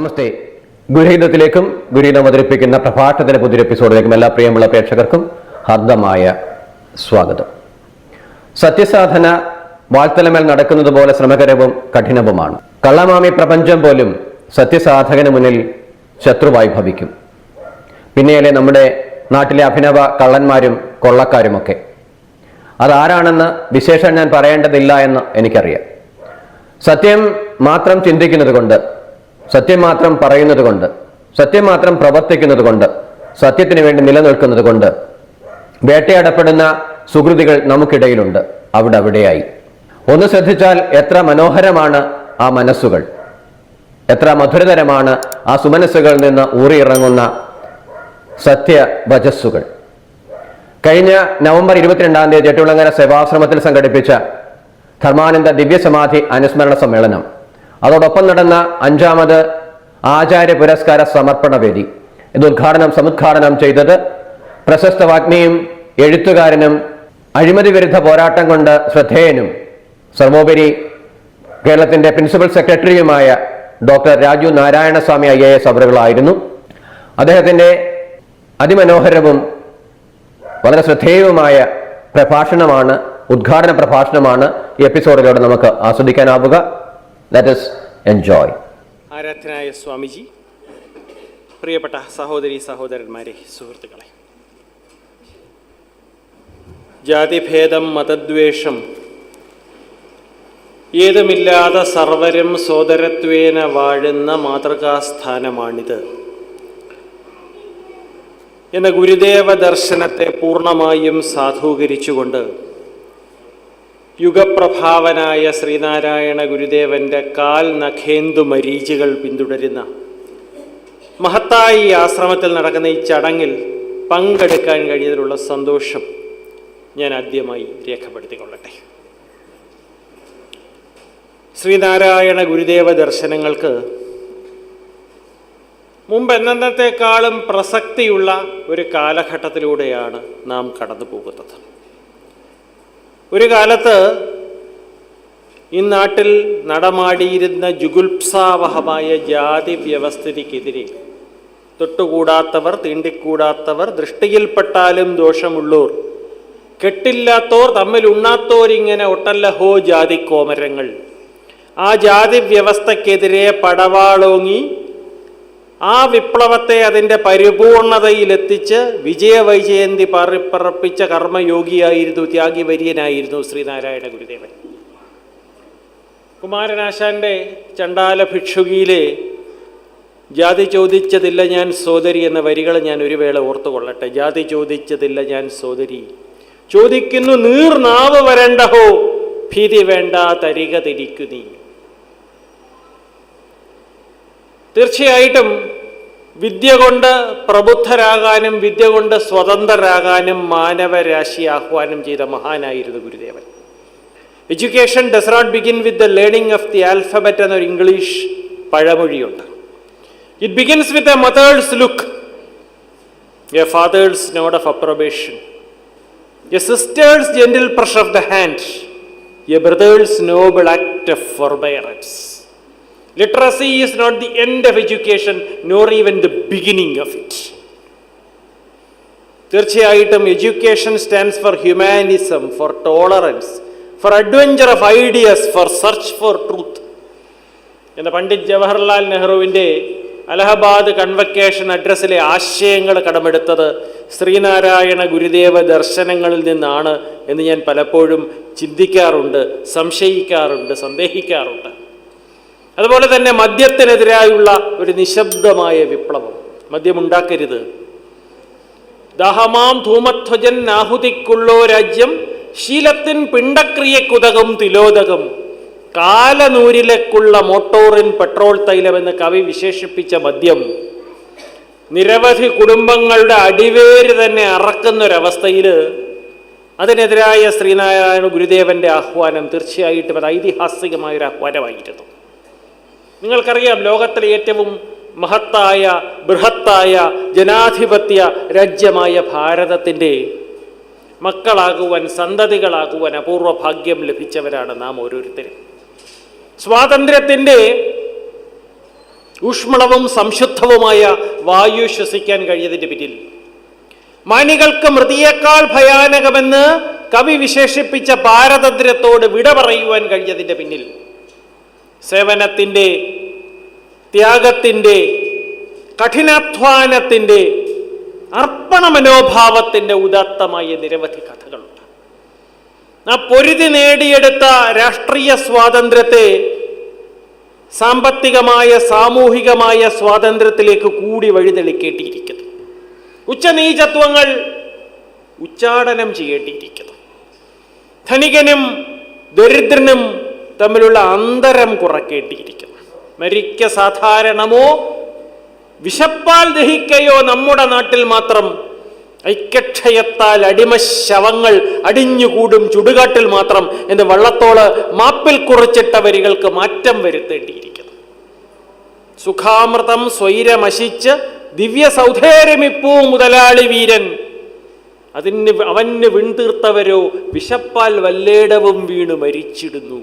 നമസ്തേ. ഗുരുഹിതത്തിലേക്കും ഗുരുഹിതം അവതരിപ്പിക്കുന്ന പ്രഭാഷണത്തിന്റെ പുതിയൊരു എപ്പിസോഡിലേക്കും എല്ലാ പ്രിയമുള്ള പ്രേക്ഷകർക്കും ഹാർദമായ സ്വാഗതം. സത്യസാധന വാഴ്ത്തലമേൽ നടക്കുന്നത് പോലെ ശ്രമകരവും കഠിനവുമാണ്. കള്ളമാമി പ്രപഞ്ചം പോലും സത്യസാധകന് മുന്നിൽ ശത്രുവായി ഭവിക്കും. പിന്നെയല്ലേ നമ്മുടെ നാട്ടിലെ അഭിനവ കള്ളന്മാരും കൊള്ളക്കാരുമൊക്കെ. അതാരാണെന്ന് വിശേഷം ഞാൻ പറയേണ്ടതില്ല എന്ന് എനിക്കറിയാം. സത്യം മാത്രം ചിന്തിക്കുന്നത് കൊണ്ട് സത്യം മാത്രം പറയുന്നത് കൊണ്ട് സത്യം മാത്രം പ്രവർത്തിക്കുന്നത് കൊണ്ട് സത്യത്തിന് വേണ്ടി നിലനിൽക്കുന്നത് കൊണ്ട് വേട്ടയാടപ്പെടുന്ന സുഹൃതികൾ നമുക്കിടയിലുണ്ട്. അവിടെ അവിടെയായി. ഒന്ന് ശ്രദ്ധിച്ചാൽ എത്ര മനോഹരമാണ് ആ മനസ്സുകൾ. എത്ര മധുരതരമാണ് ആ സുമനസ്സുകളിൽ നിന്ന് ഊറിയിറങ്ങുന്ന സത്യവചസ്സുകൾ. കഴിഞ്ഞ നവംബർ ഇരുപത്തിരണ്ടാം തീയതി ജട്ടുളങ്ങര സേവാശ്രമത്തിൽ സംഘടിപ്പിച്ച ധർമാനന്ദ ദിവ്യസമാധി അനുസ്മരണ സമ്മേളനം. അതോടൊപ്പം നടന്ന അഞ്ചാമത് ആചാര്യ പുരസ്കാര സമർപ്പണ വേദി. ഇത് ഉദ്ഘാടനം സമുദ്ഘാടനം ചെയ്തത് പ്രശസ്ത വാഗ്മിയും എഴുത്തുകാരനും അഴിമതി വിരുദ്ധ പോരാട്ടം കൊണ്ട് ശ്രദ്ധേയനും സർവോപരി കേരളത്തിന്റെ പ്രിൻസിപ്പൽ സെക്രട്ടറിയുമായ doctor Raju Narayanaswamy I A S അവറുകളായിരുന്നു. അദ്ദേഹത്തിന്റെ അതിമനോഹരവും വളരെ ശ്രദ്ധേയവുമായ പ്രഭാഷണമാണ് ഉദ്ഘാടന പ്രഭാഷണമാണ് ഈ എപ്പിസോഡിലൂടെ നമുക്ക് ആസ്വദിക്കാനാവുക. ലെറ്റ് us എൻജോയ് ആരാധനായ സ്വാമിജി പ്രിയപ്പെട്ട സഹോദരി സഹോദരന്മാരെ സുഹൃത്തുക്കളെ. ജാതിഭേദം മതദ്വേഷം ഏതുമില്ലാതെ സർവരും സോദരത്വേന വാഴുന്ന മാതൃകാസ്ഥാനമാണിത്. എന്ന ഗുരുദേവ ദർശനത്തെ പൂർണമായും സാധൂകരിച്ചുകൊണ്ട് യുഗപ്രഭാവനായ ശ്രീനാരായണ ഗുരുദേവന്റെ കാൽ നഖേന്ദു മരീചികൾ പിന്തുടരുന്ന മഹത്തായ ഈ ആശ്രമത്തിൽ നടക്കുന്ന ഈ ചടങ്ങിൽ പങ്കെടുക്കാൻ കഴിയുന്നതിലുള്ള സന്തോഷം ഞാൻ ആദ്യമായി രേഖപ്പെടുത്തിക്കൊള്ളട്ടെ. ശ്രീനാരായണ ഗുരുദേവ ദർശനങ്ങൾക്ക് മുമ്പ് എന്നത്തേക്കാളും പ്രസക്തിയുള്ള ഒരു കാലഘട്ടത്തിലൂടെയാണ് നാം കടന്നു പോകുന്നത് ഒരു കാലത്ത് ഈ നാട്ടിൽ നടമാടിയിരുന്ന ജുഗുൽസാവഹമായ ജാതി വ്യവസ്ഥിതിക്കെതിരെ തൊട്ടുകൂടാത്തവർ തീണ്ടിക്കൂടാത്തവർ ദൃഷ്ടിയിൽപ്പെട്ടാലും ദോഷമുള്ളൂർ കെട്ടില്ലാത്തോർ തമ്മിൽ ഉണ്ണാത്തോരിങ്ങനെ ഒട്ടല്ലഹോ ജാതി കോമരങ്ങൾ ആ ജാതി വ്യവസ്ഥക്കെതിരെ പടവാളോങ്ങി ആ വിപ്ലവത്തെ അതിന്റെ പരിപൂർണതയിലെത്തിച്ച് വിജയവൈജയന്തി പറപ്പിച്ച കർമ്മയോഗിയായിരുന്നു ത്യാഗിവര്യനായിരുന്നു ശ്രീനാരായണ ഗുരുദേവൻ. കുമാരനാശാന്റെ ചണ്ടാല ഭിക്ഷുകിയിലെ ജാതി ചോദിച്ചതില്ല ഞാൻ സോദരി എന്ന വരികൾ ഞാൻ ഒരു വേള ഓർത്തുകൊള്ളട്ടെ. ജാതി ചോദിച്ചതില്ല ഞാൻ സോദരി. ചോദിക്കുന്നു നീർനാവ് വരണ്ടഹോ? ഭീതി വേണ്ട തരിക തിരിക്കു നീ. തീർച്ചയായിട്ടും വിദ്യ കൊണ്ട് പ്രബുദ്ധരാകാനും വിദ്യ കൊണ്ട് സ്വതന്ത്രരാകാനും മാനവരാശി ആഹ്വാനം ചെയ്ത മഹാനായിരുന്നു ഗുരുദേവൻ. Education does not begin with the learning of the alphabet എന്നൊരു English പഴമൊഴിയുണ്ട്. It begins with a mother's look a father's nod of approbation a sister's gentle pressure of the hand a brother's noble act of forbearance Literacy is not the end of education nor even the beginning of it തീർച്ചയായിട്ടും education stands for humanism for tolerance for adventure of ideas for search for truth എന്ന പണ്ഡിറ്റ് ജവഹർലാൽ നെഹ്റുവിന്റെ Allahabad convocation അഡ്രസ്സിലെ ആശയങ്ങൾ കടമെടുത്തത് ശ്രീനാരായണ ഗുരുദേവ ദർശനങ്ങളിൽ നിന്നാണ് എന്ന് ഞാൻ പലപ്പോഴും ചിന്തിക്കാറുണ്ട് സംശയിക്കാറുണ്ട് സന്ദേഹിക്കാറുണ്ട്. അതുപോലെ തന്നെ മദ്യത്തിനെതിരായുള്ള ഒരു നിശബ്ദമായ വിപ്ലവം. മദ്യമുണ്ടാക്കരുത്. ദഹമാം ധൂമധ്വജൻ നാഹുതിക്കുള്ളോ രാജ്യം ശീലത്തിൻ പിണ്ടക്രിയക്കുതകം തിലോദകം. കാലനൂരിലേക്കുള്ള മോട്ടോറിൻ പെട്രോൾ തൈലം എന്ന് കവി വിശേഷിപ്പിച്ച മദ്യം നിരവധി കുടുംബങ്ങളുടെ അടിവേര് തന്നെ അറക്കുന്നൊരവസ്ഥയിൽ അതിനെതിരായ ശ്രീനാരായണ ഗുരുദേവന്റെ ആഹ്വാനം തീർച്ചയായിട്ടും അത് ഐതിഹാസികമായ ഒരു ആഹ്വാനമായിരുന്നു. നിങ്ങൾക്കറിയാം ലോകത്തിലെ ഏറ്റവും മഹത്തായ ബൃഹത്തായ ജനാധിപത്യ രാജ്യമായ ഭാരതത്തിന്റെ മക്കളാകുവാൻ സന്തതികളാകുവാൻ അപൂർവ ഭാഗ്യം ലഭിച്ചവരാണ് നാം ഓരോരുത്തരും. സ്വാതന്ത്ര്യത്തിന്റെ ഊഷ്മളവും സംശുദ്ധവുമായ വായു ശ്വസിക്കാൻ കഴിയതിന്റെ പിന്നിൽ മണികൾക്ക് മൃതിയേക്കാൾ ഭയാനകമെന്ന് കവി വിശേഷിപ്പിച്ച പാരതന്ത്ര്യത്തോട് വിട പറയുവാൻ കഴിഞ്ഞതിന്റെ പിന്നിൽ സേവനത്തിന്റെ ത്യാഗത്തിന്റെ കഠിനാധ്വാനത്തിന്റെ അർപ്പണ മനോഭാവത്തിന്റെ ഉദാത്തമായ നിരവധി കഥകളുണ്ട്. ആ പൊരുതി നേടിയെടുത്ത രാഷ്ട്രീയ സ്വാതന്ത്ര്യത്തെ സാമ്പത്തികമായ സാമൂഹികമായ സ്വാതന്ത്ര്യത്തിലേക്ക് കൂടി വഴിതെളിക്കേണ്ടിയിരിക്കുന്നു. ഉച്ചനീചത്വങ്ങൾ ഉച്ചാടനം ചെയ്യേണ്ടിയിരിക്കുന്നു. ധനികനും ദരിദ്രനും തമ്മിലുള്ള അന്തരം കുറക്കേണ്ടിയിരിക്കുന്നു. മരിക്ക സാധാരണമോ വിശപ്പാൽ ദഹിക്കയോ നമ്മുടെ നാട്ടിൽ മാത്രം ഐക്യക്ഷയത്താൽ അടിമ ശവങ്ങൾ അടിഞ്ഞുകൂടും ചുടുകാട്ടിൽ മാത്രം എന്ന് വള്ളത്തോൾ മാപ്പിൽ കുറിച്ചിട്ട വരികൾക്ക് മാറ്റം വരുത്തേണ്ടിയിരിക്കുന്നു. സുഖാമൃതം സ്വൈരമശിച്ച് ദിവ്യ സൗധേരമിപ്പൂ മുതലാളി വീരൻ. അതിന് അവന് വിൺതീർത്തവരോ വിശപ്പാൽ വല്ലേടവും വീണ് മരിച്ചിടുന്നു.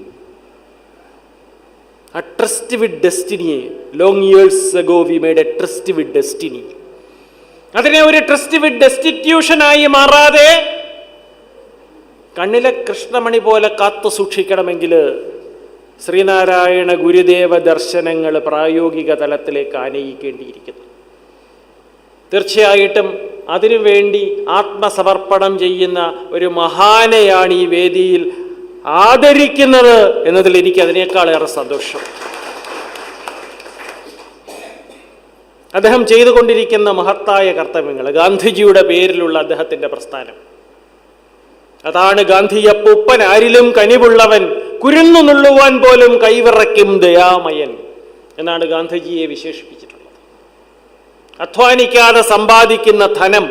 A trust with destiny. Long years ago we made a trust with destiny അതിനെ ഒരു ട്രസ്റ്റ് വിത്ത് ഡെസ്റ്റിറ്റ്യൂഷനായി മാറാതെ കണ്ണിലെ കൃഷ്ണമണി പോലെ കാത്തു സൂക്ഷിക്കണമെങ്കിൽ ശ്രീനാരായണ ഗുരുദേവ ദർശനങ്ങൾ പ്രായോഗിക തലത്തിലേക്ക് ആനയിക്കേണ്ടിയിരിക്കുന്നു. തീർച്ചയായിട്ടും അതിനുവേണ്ടി ആത്മസമർപ്പണം ചെയ്യുന്ന ഒരു മഹാനെയാണ് ഈ വേദിയിൽ ആദരിക്കുന്നത് എന്നതിൽ എനിക്ക് അതിനേക്കാളേറെ സന്തോഷം. അദ്ദേഹം ചെയ്തുകൊണ്ടിരിക്കുന്ന മഹത്തായ കർത്തവ്യങ്ങൾ ഗാന്ധിജിയുടെ പേരിലുള്ള അദ്ദേഹത്തിന്റെ പ്രസ്ഥാനം. അതാണ് ഗാന്ധി അപ്പൂപ്പൻ ആരിലും കനിവുള്ളവൻ കുരുന്നു നുള്ളുവാൻ പോലും കൈവിറയ്ക്കും ദയാമയൻ എന്നാണ് ഗാന്ധിജിയെ വിശേഷിപ്പിച്ചിട്ടുള്ളത്. അധ്വാനിക്കാതെ സമ്പാദിക്കുന്ന ധനം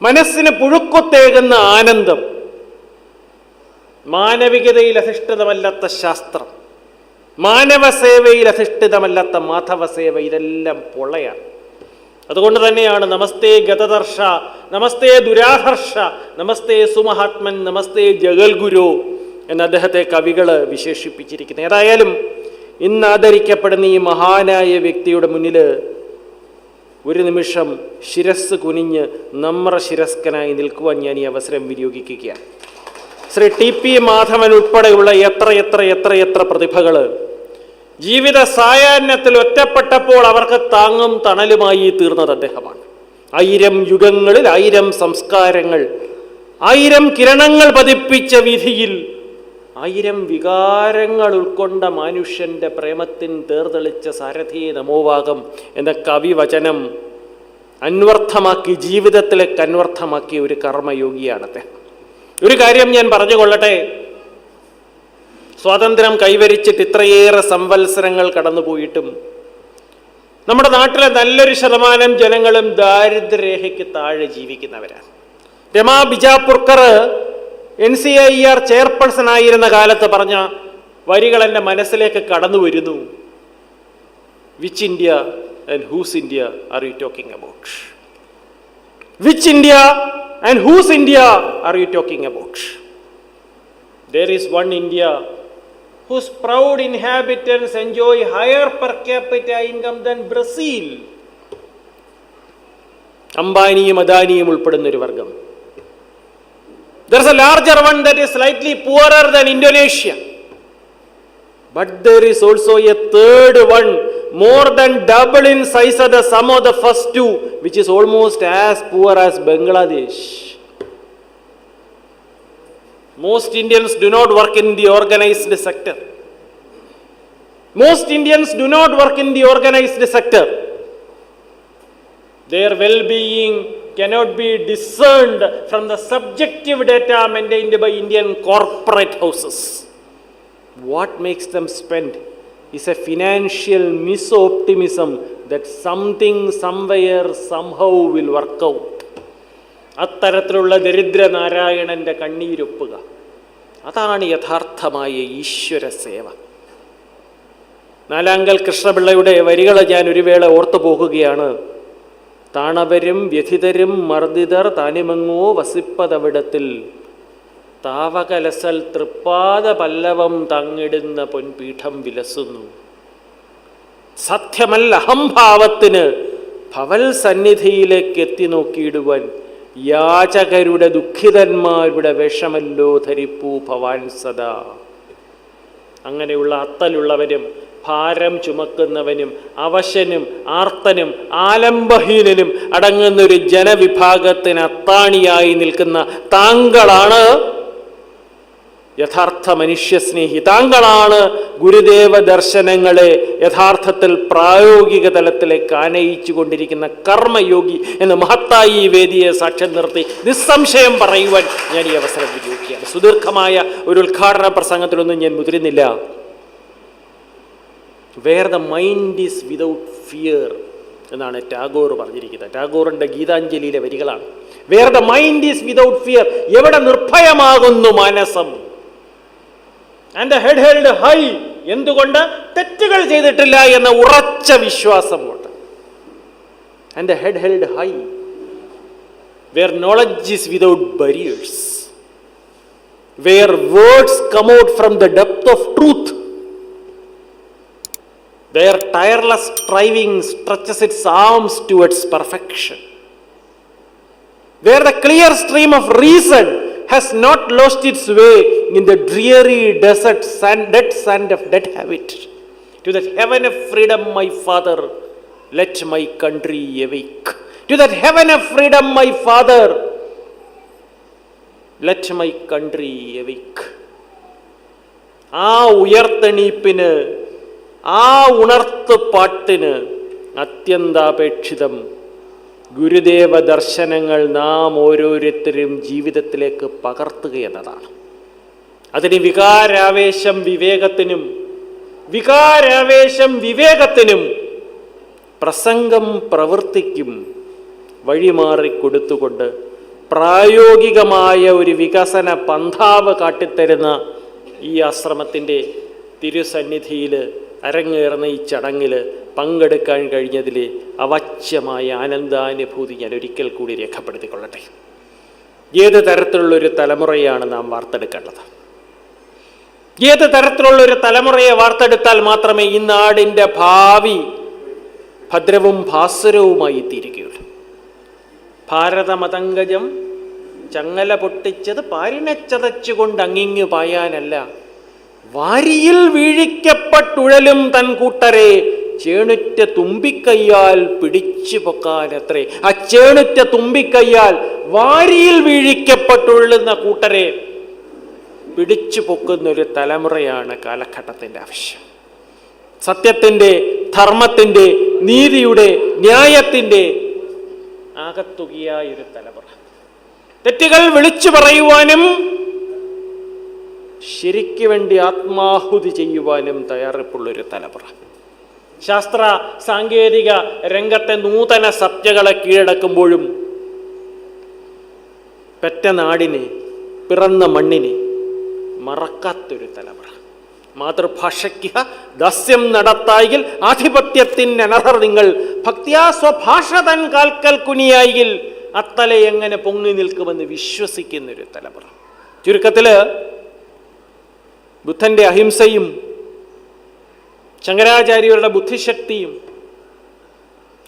മനസ്സിന് പുഴുക്കൊത്തേകുന്ന ആനന്ദം മാനവികതയിൽ അധിഷ്ഠിതമല്ലാത്ത ശാസ്ത്രം മാനവസേവയിൽ അധിഷ്ഠിതമല്ലാത്ത മാധവസേവ ഇതെല്ലാം പൊള്ളയാണ്. അതുകൊണ്ട് തന്നെയാണ് നമസ്തേ ഗതദർശ നമസ്തേ ദുരാഹർഷ നമസ്തേ സുമഹാത്മൻ നമസ്തേ ജഗൽഗുരു എന്ന് അദ്ദേഹത്തെ കവികൾ വിശേഷിപ്പിച്ചിരിക്കുന്നത്. ഏതായാലും ഇന്ന് ആദരിക്കപ്പെടുന്ന ഈ മഹാനായ വ്യക്തിയുടെ മുന്നിൽ ഒരു നിമിഷം ശിരസ് കുനിഞ്ഞ് നമ്ര ശിരസ്കനായി നിൽക്കുവാൻ ഞാൻ ഈ അവസരം വിനിയോഗിക്കുകയാണ്. ശ്രീ ടി പി മാധവൻ ഉൾപ്പെടെയുള്ള എത്ര എത്ര എത്ര എത്ര പ്രതിഭകൾ ജീവിത സായാഹ്നത്തിൽ ഒറ്റപ്പെട്ടപ്പോൾ അവർക്ക് താങ്ങും തണലുമായി തീർന്നത് അദ്ദേഹമാണ്. ആയിരം യുഗങ്ങളിൽ ആയിരം സംസ്കാരങ്ങൾ ആയിരം കിരണങ്ങൾ പതിപ്പിച്ച വിധിയിൽ ആയിരം വികാരങ്ങൾ ഉൾക്കൊണ്ട മനുഷ്യന്റെ പ്രേമത്തിൻ തേർതെളിച്ച സാരഥി നമോവാകം എന്ന കവിവചനം അന്വർത്ഥമാക്കി ജീവിതത്തിലേക്ക് അന്വർത്ഥമാക്കിയ ഒരു കർമ്മയോഗിയാണ് അദ്ദേഹം. ഒരു കാര്യം ഞാൻ പറഞ്ഞു കൊള്ളട്ടെ സ്വാതന്ത്ര്യം കൈവരിച്ചിട്ട് ഇത്രയേറെ സംവത്സരങ്ങൾ കടന്നുപോയിട്ടും നമ്മുടെ നാട്ടിലെ നല്ലൊരു ശതമാനം ജനങ്ങളും ദാരിദ്ര്യരേഖയ്ക്ക് താഴെ ജീവിക്കുന്നവരാണ്. Rama Bijapurkar N C I R chairperson ആയിരുന്ന കാലത്ത് പറഞ്ഞ വരികൾ എന്റെ മനസ്സിലേക്ക് കടന്നു വരുന്നു. Which India and whose India are you talking about which India and whose India are you talking about there is one India whose proud inhabitants enjoy higher per capita income than Brazil. അംബാനിയും അദാനിയും ഉൾപ്പെടുന്ന ഒരു വർഗം. There a larger one that is slightly poorer than Indonesia But there is also a third one, more than double in size of the sum of the first two, which is almost as poor as Bangladesh. Most Indians do not work in the organized sector. Most Indians do not work in the organized sector. Their well being cannot be discerned from the subjective data maintained by Indian corporate houses. What makes them spend is a financial misoptimism that something, somewhere, somehow will work out. അത്തരത്തിലുള്ള ദരിദ്രനാരായണന്റെ കണ്ണീരൊപ്പുക. അതാണ് യഥാർത്ഥമായ ഈശ്വര സേവ. നാലാങ്കൽ കൃഷ്ണപിള്ളയുടെ വരികൾ ഞാൻ ഒരു വേള ഓർത്തു പോകുകയാണ്. താണവരും വ്യഥിതരും മർദ്ദിതർ താനിമങ്ങോ വസിപ്പതവിടത്തിൽ. താവകലസൽ തൃപ്പാദ പല്ലവം തങ്ങിടുന്ന പൊൻപീഠം വിലസുന്നു. സത്യമല്ല അഹംഭാവത്തിന് ഭവൽ സന്നിധിയിലേക്ക് എത്തി നോക്കിയിടുവാൻ യാചകരുടെ ദുഃഖിതന്മാരുടെ വിഷമല്ലോ ധരിപ്പൂ ഭവാൻ സദാ. അങ്ങനെയുള്ള അത്തലുള്ളവനും ഭാരം ചുമക്കുന്നവനും അവശനും ആർത്തനും ആലംബഹീനനും അടങ്ങുന്നൊരു ജനവിഭാഗത്തിന് അത്താണിയായി നിൽക്കുന്ന താങ്കളാണ്. യഥാർത്ഥ മനുഷ്യസ്നേഹി താങ്കളാണ് ഗുരുദേവ ദർശനങ്ങളെ യഥാർത്ഥത്തിൽ പ്രായോഗിക തലത്തിലേക്ക് ആനയിച്ചു കൊണ്ടിരിക്കുന്ന കർമ്മയോഗി എന്ന മഹത്തായി ഈ വേദിയെ സാക്ഷ്യം നിർത്തി നിസ്സംശയം പറയുവാൻ ഞാൻ ഈ അവസരം വിനിയോഗിക്കുകയാണ്. സുദീർഘമായ ഒരു ഉദ്ഘാടന പ്രസംഗത്തിലൊന്നും ഞാൻ മുതിരുന്നില്ല. Where the mind is without fear എന്നാണ് ടാഗോർ പറഞ്ഞിരിക്കുന്നത്. ടാഗോറിന്റെ ഗീതാഞ്ജലിയിലെ വരികളാണ്. Where the mind is without fear എവിടെ നിർഭയമാകുന്നു മനസ്സം ആൻഡ് ഹെഡ് ഹെൽഡ് ഹൈ എന്തുകൊണ്ട് തെറ്റുകൾ ചെയ്തിട്ടില്ല എന്ന ഉറച്ച വിശ്വാസം കൊണ്ട് and head held high where knowledge is without barriers where words come out from the depth of truth Their tireless striving stretches its arms towards perfection. Where the clear stream of reason has not lost its way in the dreary desert sand, dead sand of dead habit. To that heaven of freedom, my father, let my country awake. To that heaven of freedom, my father, let my country awake. ആ ഉയർത്തെണീപ്പിന് ആ ഉണർത്ത് പാട്ടിന് അത്യന്താപേക്ഷിതം ഗുരുദേവ ദർശനങ്ങൾ നാം ഓരോരുത്തരും ജീവിതത്തിലേക്ക് പകർത്തുക എന്നതാണ്. അതിന് വികാരാവേശം വിവേകത്തിനും വികാരാവേശം വിവേകത്തിനും പ്രസംഗം പ്രവർത്തിക്കും വഴിമാറി കൊടുത്തുകൊണ്ട് പ്രായോഗികമായ ഒരു വികസന പന്ഥാവ് കാട്ടിത്തരുന്ന ഈ ആശ്രമത്തിന്റെ തിരുസന്നിധിയിൽ അരങ്ങേറുന്ന ഈ ചടങ്ങിൽ പങ്കെടുക്കാൻ കഴിഞ്ഞതിലെ അവാച്യമായ ആനന്ദാനുഭൂതി ഞാൻ ഒരിക്കൽ കൂടി രേഖപ്പെടുത്തിക്കൊള്ളട്ടെ. ഏത് തരത്തിലുള്ളൊരു തലമുറയാണ് നാം വാർത്തെടുക്കേണ്ടത്? ഏത് തരത്തിലുള്ളൊരു തലമുറയെ വാർത്തെടുത്താൽ മാത്രമേ ഈ നാടിന്റെ ഭാവി ഭദ്രവും ഭാസ്വരവുമായി തീരുകയുള്ളൂ. ഭാരതമതങ്കജം ചങ്ങല പൊട്ടിച്ചത് പാരിണച്ചതച്ചുകൊണ്ട് അങ്ങിങ്ങു പായാനല്ല. വാരിയിൽ വീഴിക്കപ്പെട്ടുഴലും തൻ കൂട്ടരെ ചേണുറ്റ തുമ്പിക്കയ്യാൽ പിടിച്ചു പൊക്കാനത്രേ. ആ ചേണുറ്റ തുമ്പിക്കയ്യാൽ വാരിയിൽ വീഴിക്കപ്പെട്ടുള്ളുന്ന കൂട്ടരെ പിടിച്ചു പൊക്കുന്ന ഒരു തലമുറയാണ് കാലഘട്ടത്തിന്റെ ആവശ്യം. സത്യത്തിന്റെ ധർമ്മത്തിന്റെ നീതിയുടെ ന്യായത്തിന്റെ ആകത്തുകയായ ഒരു തലമുറ. തെറ്റുകൾ വിളിച്ചു പറയുവാനും ശരിക്കു വേണ്ടി ആത്മാഹുതി ചെയ്യുവാനും തയ്യാറെടുപ്പുള്ളൊരു തലമുറ. ശാസ്ത്ര സാങ്കേതിക രംഗത്തെ നൂതന സത്യകളെ കീഴടക്കുമ്പോഴും പെറ്റ നാടിനെ പിറന്ന മണ്ണിനെ മറക്കാത്തൊരു തലമുറ. മാതൃഭാഷയ്ക്ക് ദസ്യം നടത്തായിൽ ആധിപത്യത്തിന് അനർഹർ നിങ്ങൾ. ഭക്തിയാ സ്വഭാഷ തൻ കാൽക്കൽ കുനിയായിൽ അത്തല എങ്ങനെ പൊങ്ങി നിൽക്കുമെന്ന് വിശ്വസിക്കുന്നൊരു തലമുറ. ചുരുക്കത്തിൽ ബുദ്ധന്റെ അഹിംസയും ശങ്കരാചാര്യരുടെ ബുദ്ധിശക്തിയും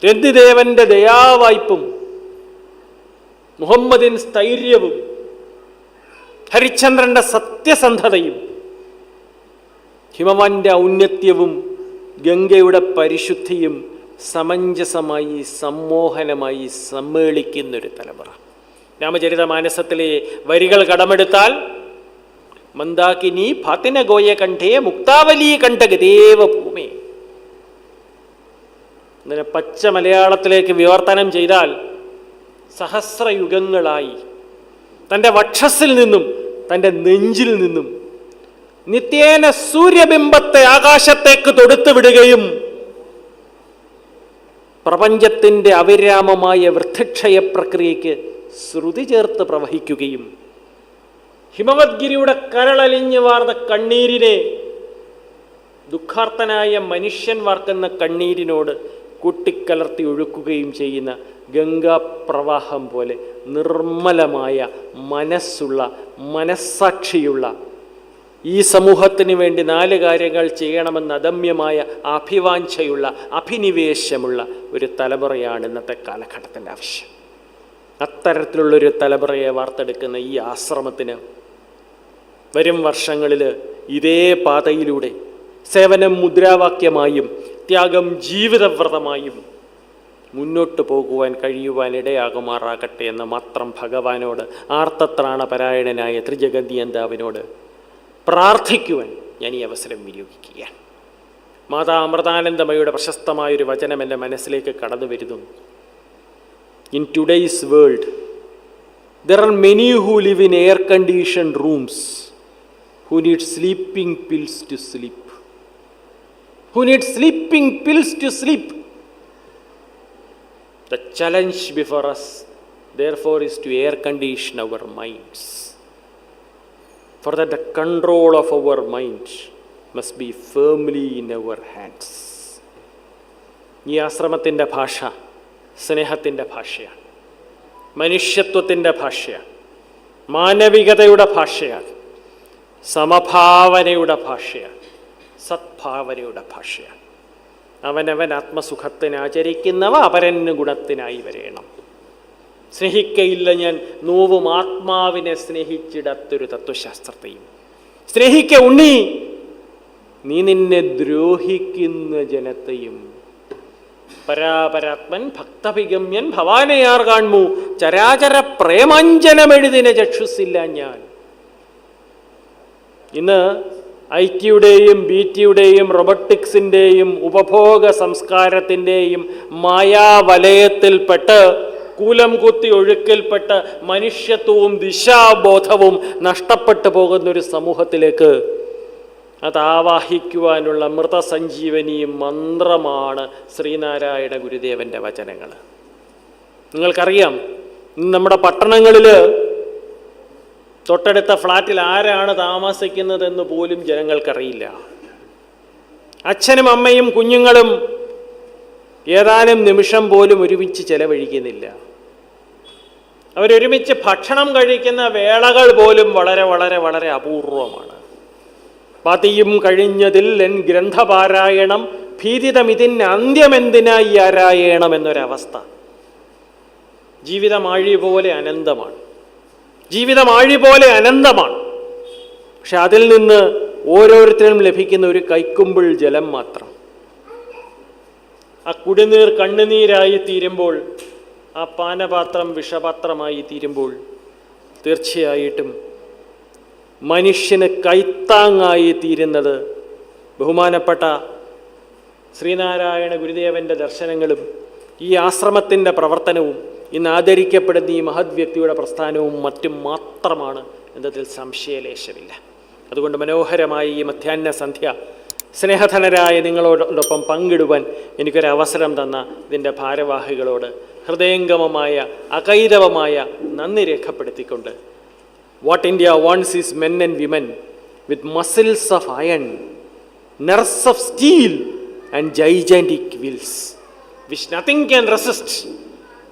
രന്തിദേവന്റെ ദയാവായ്പും മുഹമ്മദിൻ സ്ഥൈര്യവും ഹരിചന്ദ്രന്റെ സത്യസന്ധതയും ഹിമവാന്റെ ഔന്നത്യവും ഗംഗയുടെ പരിശുദ്ധിയും സമഞ്ജസമായി സമ്മോഹനമായി സമ്മേളിക്കുന്നൊരു തലമുറ. രാമചരിത മാനസത്തിലെ വരികൾ കടമെടുത്താൽ മന്ദാകിനി ഗോയ കണ്ഠേ മുക്താവലി കണ്ഠഗതേവ ഭൂമി. അങ്ങനെ പച്ച മലയാളത്തിലേക്ക് വിവർത്തനം ചെയ്താൽ സഹസ്രയുഗങ്ങളായി. തന്റെ വക്ഷസിൽ നിന്നും തന്റെ നെഞ്ചിൽ നിന്നും നിത്യേന സൂര്യബിംബത്തെ ആകാശത്തേക്ക് തൊടുത്തു വിടുകയും പ്രപഞ്ചത്തിന്റെ അവിരാമമായ വൃദ്ധക്ഷയ പ്രക്രിയയ്ക്ക് ശ്രുതി ചേർത്ത് പ്രവഹിക്കുകയും ഹിമവദ്ഗിരിയുടെ കരളലിഞ്ഞു വാർന്ന കണ്ണീരിനെ ദുഃഖാർത്ഥനായ മനുഷ്യൻ വാർക്കുന്ന കണ്ണീരിനോട് കൂട്ടിക്കലർത്തി ഒഴുക്കുകയും ചെയ്യുന്ന ഗംഗാപ്രവാഹം പോലെ നിർമ്മലമായ മനസ്സുള്ള മനസ്സാക്ഷിയുള്ള ഈ സമൂഹത്തിന് വേണ്ടി നാല് കാര്യങ്ങൾ ചെയ്യണമെന്ന് അദമ്യമായ അഭിവാഞ്ചയുള്ള അഭിനിവേശമുള്ള ഒരു തലമുറയാണ് ഇന്നത്തെ കാലഘട്ടത്തിന്റെ ആവശ്യം. അത്തരത്തിലുള്ളൊരു തലമുറയെ വാർത്തെടുക്കുന്ന ഈ ആശ്രമത്തിന് വരും വർഷങ്ങളിൽ ഇതേ പാതയിലൂടെ സേവനം മുദ്രാവാക്യമായും ത്യാഗം ജീവിതവ്രതമായും മുന്നോട്ട് പോകുവാൻ കഴിയുവാൻ ഇടയാകുമാറാകട്ടെ എന്ന് മാത്രം ഭഗവാനോട് ആർത്തത്രാണപരായണനായ ത്രിജഗന്ധിയന്താവിനോട് പ്രാർത്ഥിക്കുവാൻ ഞാൻ ഈ അവസരം വിനിയോഗിക്കുകയാണ്. മാതാ അമൃതാനന്ദമയുടെ പ്രശസ്തമായൊരു വചനം എന്റെ മനസ്സിലേക്ക് കടന്നു വരുന്നു. In today's world there are many who live in air condition rooms who need sleeping pills to sleep. Who need sleeping pills to sleep. The challenge before us, therefore, is to air condition our minds. For that, the control of our mind must be firmly in our hands. ഈ ആശ്രമത്തിൻ്റെ ഭാഷ സ്നേഹത്തിന്റെ ഭാഷയാണ്. മനുഷ്യത്വത്തിന്റെ ഭാഷയാണ്. മാനവികതയുടെ ഭാഷയാണ്. സമഭാവനയുടെ ഭാഷയാണ്. സദ്ഭാവനയുടെ ഭാഷയാണ്. അവനവൻ ആത്മസുഖത്തിന് ആചരിക്കുന്നവ അപരന് ഗുണത്തിനായി വരേണം. സ്നേഹിക്കയില്ല ഞാൻ നോവും ആത്മാവിനെ സ്നേഹിച്ചിടത്തൊരു തത്വശാസ്ത്രത്തെയും. സ്നേഹിക്ക ഉണ്ണി നീ നിന്നെ ദ്രോഹിക്കുന്ന ജനത്തെയും പരാപരാത്മൻ ഭക്തഭിഗമ്യൻ ഭവാനയാർ കാൺമു? ചരാചര പ്രേമാഞ്ജനമെഴുതിന ചക്ഷുസില്ല ഞാൻ. ഇന്ന് ഐ ടിയുടെയും ബി ടിയുടെയും റൊബോട്ടിക്സിന്റെയും ഉപഭോഗ സംസ്കാരത്തിന്റെയും മായാവലയത്തിൽപ്പെട്ട് കൂലം കുത്തി ഒഴുക്കിൽപ്പെട്ട് മനുഷ്യത്വവും ദിശാബോധവും നഷ്ടപ്പെട്ടു പോകുന്നൊരു സമൂഹത്തിലേക്ക് അത് ആവാഹിക്കുവാനുള്ള മൃതസഞ്ജീവനി മന്ത്രമാണ് ശ്രീനാരായണ ഗുരുദേവന്റെ വചനങ്ങൾ. നിങ്ങൾക്കറിയാം നമ്മുടെ പട്ടണങ്ങളിൽ തൊട്ടടുത്ത ഫ്ലാറ്റിൽ ആരാണ് താമസിക്കുന്നതെന്ന് പോലും ജനങ്ങൾക്കറിയില്ല. അച്ഛനും അമ്മയും കുഞ്ഞുങ്ങളും ഏതാനും നിമിഷം പോലും ഒരുമിച്ച് ചെലവഴിക്കുന്നില്ല. അവരൊരുമിച്ച് ഭക്ഷണം കഴിക്കുന്ന വേളകൾ പോലും വളരെ വളരെ വളരെ അപൂർവമാണ്. പതിയും കഴിഞ്ഞതിൽ എൻ ഗ്രന്ഥപാരായണം ഭീതിതമിതിന് അന്ത്യമെന്തിനായി ആരായണം എന്നൊരവസ്ഥ. ജീവിതം ആഴി പോലെ അനന്തമാണ്. ജീവിതം ആഴി പോലെ അനന്തമാണ്. പക്ഷെ അതിൽ നിന്ന് ഓരോരുത്തരും ലഭിക്കുന്ന ഒരു കൈക്കുമ്പിൾ ജലം മാത്രം. ആ കുടിനീർ കണ്ണുനീരായി തീരുമ്പോൾ ആ പാനപാത്രം വിഷപാത്രമായി തീരുമ്പോൾ തീർച്ചയായിട്ടും മനുഷ്യന് കൈത്താങ്ങായി തീരുന്നത് ബഹുമാനപ്പെട്ട ശ്രീനാരായണ ഗുരുദേവന്റെ ദർശനങ്ങളും ഈ ആശ്രമത്തിന്റെ പ്രവർത്തനവും ഇന്ന് ആദരിക്കപ്പെടുന്ന ഈ മഹത് വ്യക്തിയുടെ പ്രസ്ഥാനവും മറ്റും മാത്രമാണ് എന്നതിൽ സംശയലേശമില്ല. അതുകൊണ്ട് മനോഹരമായ ഈ മധ്യാഹ്ന സന്ധ്യ സ്നേഹധനരായ നിങ്ങളോടൊപ്പം പങ്കിടുവാൻ എനിക്കൊരു അവസരം തന്ന ഇതിന്റെ ഭാരവാഹികളോട് ഹൃദയംഗമമായ അകൈരവമായ നന്ദി രേഖപ്പെടുത്തിക്കൊണ്ട് what India wants is men and women with muscles of iron nerves of steel and gigantic wills, which nothing can resist,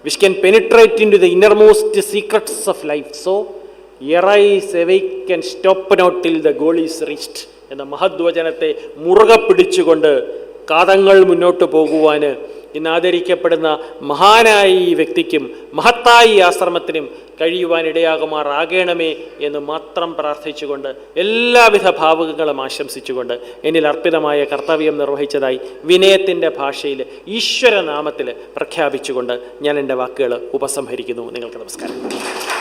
which can penetrate into the innermost secrets of life. So, arise, awake, and stop not till the goal is reached. എന്ന മഹദ്വചനത്തെ മുറുകെ പിടിച്ചുകൊണ്ട് കാതങ്ങൾ മുന്നോട്ട് പോകുവാൻ ഇന്ന് ആദരിക്കപ്പെടുന്ന മഹാനായ ഈ വ്യക്തിക്കും മഹത്തായ ആശ്രമത്തിനും കഴിയുവാൻ ഇടയാകുമാറാകണമേ എന്ന് മാത്രം പ്രാർത്ഥിച്ചുകൊണ്ട് എല്ലാവിധ ഭാവുകങ്ങളും ആശംസിച്ചുകൊണ്ട് എന്നിൽ അർപ്പിതമായ കർത്തവ്യം നിർവഹിച്ചതായി വിനയത്തിന്റെ ഭാഷയിൽ ഈശ്വരനാമത്തിൽ പ്രഖ്യാപിച്ചുകൊണ്ട് ഞാൻ എന്റെ വാക്കുകൾ ഉപസംഹരിക്കുന്നു. നിങ്ങൾക്ക് നമസ്കാരം.